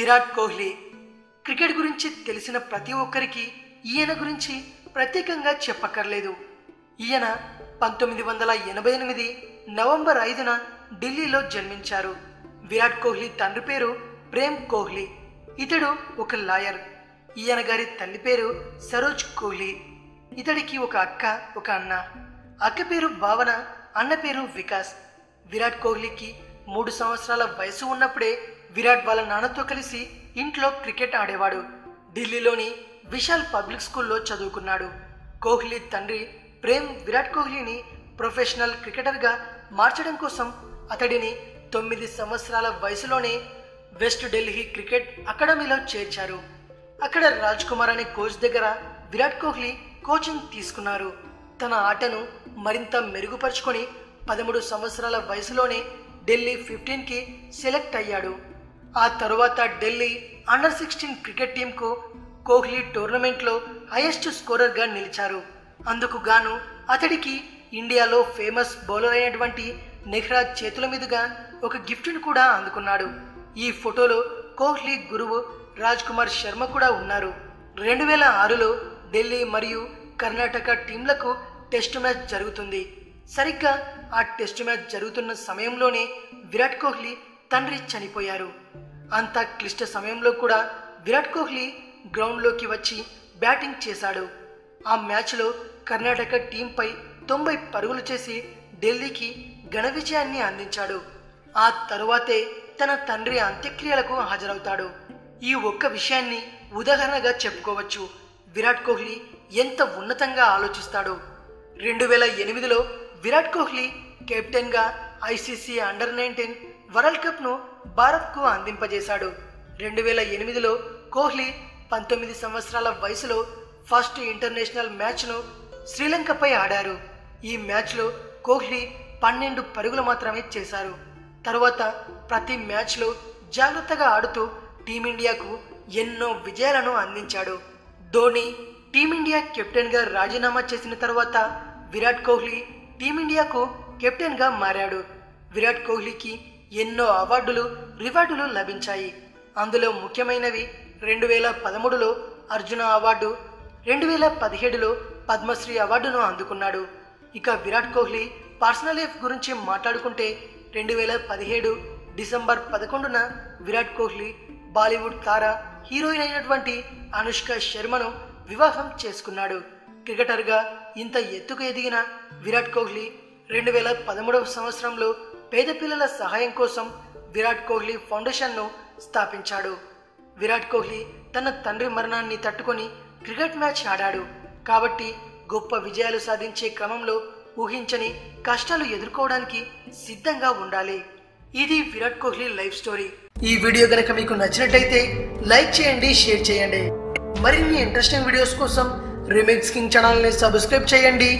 Virat Kohli cricket గురించి తెలిసిన ప్రతి ఒక్కరికి ఈయన గురించి ప్రత్యేకంగా చెప్పక్కర్లేదు. ఈయన పంతొమ్మిది వందల ఎనభై ఎనిమిది నవంబర్ ఐదున ఢిల్లీలో జన్మించారు. విరాట్ కోహ్లీ తండ్రి పేరు ప్రేమ్ కోహ్లీ ఇతడు ఒక లాయర్. ఈయన గారి తల్లి పేరు సరోజ్ కోహ్లీ ఇతడికి ఒక అక్క ఒక అన్న. అక్క పేరు భావన అన్న పేరు వికాస్. విరాట్ కోహ్లీకి మూడు సంవత్సరాల వయసు ఉన్నప్పుడే విరాట్ వాళ్ళ నాన్నతో కలిసి ఇంట్లో క్రికెట్ ఆడేవాడు. ఢిల్లీలోని విశాల్ పబ్లిక్ స్కూల్లో చదువుకున్నాడు. కోహ్లీ తండ్రి ప్రేమ్ విరాట్ కోహ్లీని ప్రొఫెషనల్ క్రికెటర్గా మార్చడం కోసం అతడిని తొమ్మిది సంవత్సరాల వయసులోనే వెస్ట్ ఢిల్లీ క్రికెట్ అకాడమీలో చేర్చారు. అక్కడ రాజ్ కుమార్ అనే కోచ్ దగ్గర విరాట్ కోహ్లీ కోచింగ్ తీసుకున్నారు. తన ఆటను మరింత మెరుగుపరుచుకొని పదమూడు సంవత్సరాల వయసులోనే ఢిల్లీ ఫిఫ్టీన్కి సెలెక్ట్ అయ్యాడు. ఆ తరువాత ఢిల్లీ అండర్ సిక్స్టీన్ క్రికెట్ టీంకు కోహ్లీ టోర్నమెంట్లో హైయెస్ట్ స్కోరర్గా నిలిచారు. అందుకు గాను అతడికి ఇండియాలో ఫేమస్ బౌలర్ అయినటువంటి నెహ్రా చేతుల మీదుగా ఒక గిఫ్ట్ను కూడా అందుకున్నాడు. ఈ ఫోటోలో కోహ్లీ గురువు రాజ్ కుమార్ శర్మ కూడా ఉన్నారు. రెండు వేల ఆరులో ఢిల్లీ మరియు కర్ణాటక టీంలకు టెస్ట్ మ్యాచ్ జరుగుతుంది. సరిగ్గా ఆ టెస్ట్ మ్యాచ్ జరుగుతున్న సమయంలోనే విరాట్ కోహ్లీ తండ్రి చనిపోయారు. అంత క్లిష్ట సమయంలో కూడా విరాట్ కోహ్లీ గ్రౌండ్లోకి వచ్చి బ్యాటింగ్ చేశాడు. ఆ మ్యాచ్లో కర్ణాటక టీంపై తొంభై పరుగులు చేసి ఢిల్లీకి ఘన విజయాన్ని అందించాడు. ఆ తరువాతే తన తండ్రి అంత్యక్రియలకు హాజరవుతాడు. ఈ ఒక్క విషయాన్ని ఉదాహరణగా చెప్పుకోవచ్చు. విరాట్ కోహ్లీ ఎంత ఉన్నతంగా ఆలోచిస్తాడో. రెండు వేల ఎనిమిదిలో విరాట్ కోహ్లీ కెప్టెన్గా ఐసీసీ అండర్ నైన్టీన్ వరల్డ్ కప్ను భారత్కు అందింపజేశాడు. రెండు వేల ఎనిమిదిలో కోహ్లీ పంతొమ్మిది సంవత్సరాల వయసులో ఫస్ట్ ఇంటర్నేషనల్ మ్యాచ్ను శ్రీలంకపై ఆడారు. ఈ మ్యాచ్లో కోహ్లీ పన్నెండు పరుగులు మాత్రమే చేశారు. తరువాత ప్రతి మ్యాచ్లో జాగ్రత్తగా ఆడుతూ టీమిండియాకు ఎన్నో విజయాలను అందించాడు. ధోని టీమిండియా కెప్టెన్గా రాజీనామా చేసిన తర్వాత విరాట్ కోహ్లీ టీమిండియాకు కెప్టెన్గా మారాడు. విరాట్ కోహ్లీకి ఎన్నో అవార్డులు రివార్డులు లభించాయి. అందులో ముఖ్యమైనవి రెండు వేల పదమూడులో అర్జున అవార్డు రెండు వేల పదిహేడులో పద్మశ్రీ అవార్డును అందుకున్నాడు. ఇక విరాట్ కోహ్లీ పర్సనల్ లైఫ్ గురించి మాట్లాడుకుంటే రెండు వేల పదిహేడు డిసెంబర్ పదకొండున విరాట్ కోహ్లీ బాలీవుడ్ తార హీరోయిన్ అయినటువంటి అనుష్క శర్మను వివాహం చేసుకున్నాడు. క్రికెటర్గా ఇంత ఎత్తుకు ఎదిగిన విరాట్ కోహ్లీ రెండు వేల పదమూడవ సంవత్సరంలో పేద పిల్లల సహాయం కోసం విరాట్ కోహ్లీ ఫౌండేషన్ను స్థాపించాడు. విరాట్ కోహ్లీ తన తండ్రి మరణాన్ని తట్టుకొని క్రికెట్ మ్యాచ్ ఆడాడు. కాబట్టి గొప్ప విజయాలు సాధించే క్రమంలో ఊహించని కష్టాలు ఎదుర్కోవడానికి సిద్ధంగా ఉండాలి. ఇది విరాట్ కోహ్లీ లైఫ్ స్టోరీ. ఈ వీడియో గనక మీకు నచ్చినట్లయితే లైక్ చేయండి షేర్ చేయండి. మరిన్ని ఇంట్రెస్టింగ్ వీడియోస్ కోసం రిమిక్స్ కింగ్ ఛానల్ని సబ్స్క్రైబ్ చేయండి.